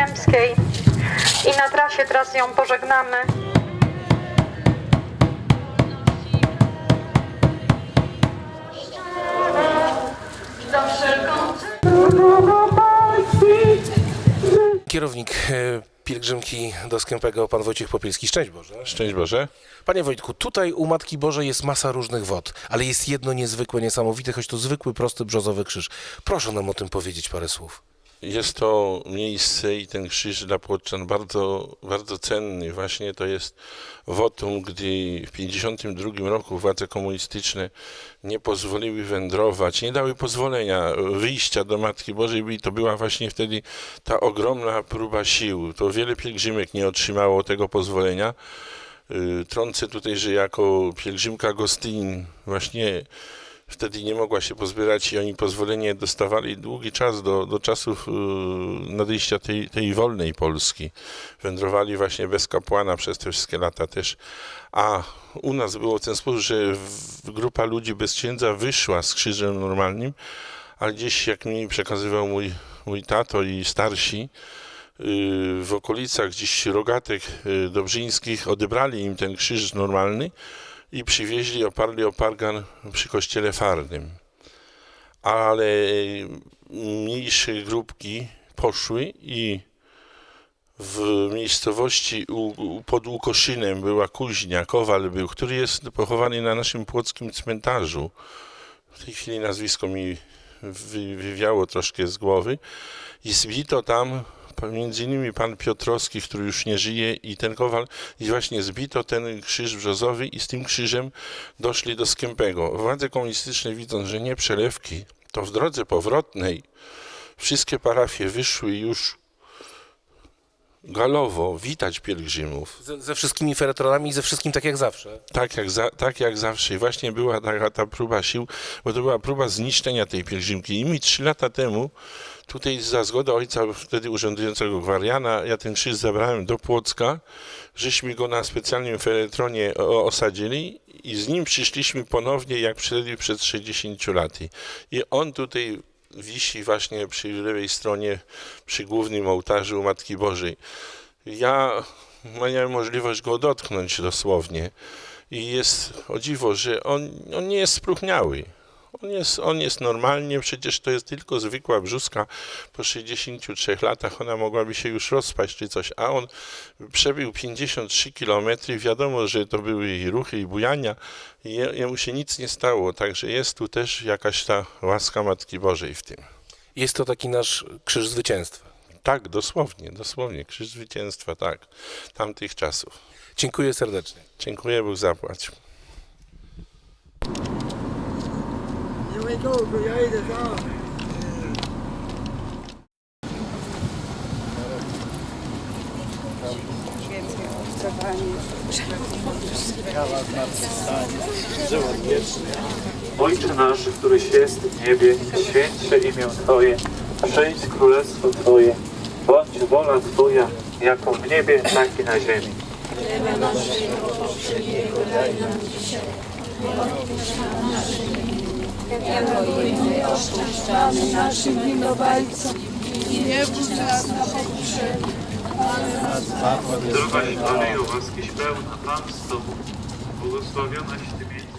Kępińskiej i na trasie teraz ją pożegnamy. Kierownik e, pielgrzymki do Skępego, pan Wojciech Popielski. Szczęść Boże. Szczęść Boże. Panie Wojtku, tutaj u Matki Bożej jest masa różnych wod, ale jest jedno niezwykłe, niesamowite, choć to zwykły, prosty, brzozowy krzyż. Proszę nam o tym powiedzieć parę słów. Jest to miejsce i ten krzyż dla Płoczan bardzo, bardzo cenny. Właśnie to jest wotum, gdy w 1952 roku władze komunistyczne nie pozwoliły wędrować, nie dały pozwolenia wyjścia do Matki Bożej i to była właśnie wtedy ta ogromna próba sił. To wiele pielgrzymek nie otrzymało tego pozwolenia. Y, Trącę tutaj, że jako pielgrzymka Gostin właśnie wtedy nie mogła się pozbierać i oni pozwolenie dostawali długi czas do, do czasów y, nadejścia tej, tej wolnej Polski. Wędrowali właśnie bez kapłana przez te wszystkie lata też. A u nas było w ten sposób, że grupa ludzi bez księdza wyszła z krzyżem normalnym, ale gdzieś jak mi przekazywał mój, mój tato i starsi, y, w okolicach gdzieś rogatek y, dobrzyńskich odebrali im ten krzyż normalny i przywieźli, oparli o pargan przy kościele farnym. Ale mniejsze grupki poszły i w miejscowości pod Łukoszynem była kuźnia, kowal był, który jest pochowany na naszym płockim cmentarzu. W tej chwili nazwisko mi wy, wywiało troszkę z głowy. I zbito tam między innymi pan Piotrowski, który już nie żyje i ten kowal, i właśnie zbito ten krzyż brzozowy i z tym krzyżem doszli do Skępego. Władze komunistyczne widząc, że nie przelewki, to w drodze powrotnej wszystkie parafie wyszły już galowo witać pielgrzymów. Ze, ze wszystkimi feretrolami i ze wszystkim tak jak zawsze. Tak jak, za, tak jak zawsze. I właśnie była taka ta próba sił, bo to była próba zniszczenia tej pielgrzymki. I mi trzy lata temu, tutaj za zgodą ojca wtedy urzędującego Gwariana, ja ten krzyż zabrałem do Płocka, żeśmy go na specjalnym feretronie osadzili i z nim przyszliśmy ponownie, jak wtedy przed 60 laty. I on tutaj wisi właśnie przy lewej stronie, przy głównym ołtarzu Matki Bożej. Ja miałem możliwość go dotknąć dosłownie i jest o dziwo, że on, on nie jest spróchniały. On jest, on jest normalnie, przecież to jest tylko zwykła brzuska. Po 63 latach ona mogłaby się już rozpaść czy coś, a on przebył 53 km. Wiadomo, że to były i ruchy, i bujania. I je- jemu się nic nie stało, także jest tu też jakaś ta łaska Matki Bożej w tym. Jest to taki nasz krzyż zwycięstwa. Tak, dosłownie, dosłownie. Krzyż zwycięstwa, tak. Tamtych czasów. Dziękuję serdecznie. Dziękuję, Bóg zapłać. Mamy długo, ja idę tam. Ojcze nasz, któryś jest w niebie, święć się imię Twoje, przyjdź królestwo Twoje, bądź wola Twoja, jako w niebie, tak i na ziemi. Chleba naszego dzisiaj, naszym winowajcom i nie wódź nas na pokuszenie. Zdrowaś Maryjo, łaskiś pełna, Pan z Tobą, błogosławionaś Ty między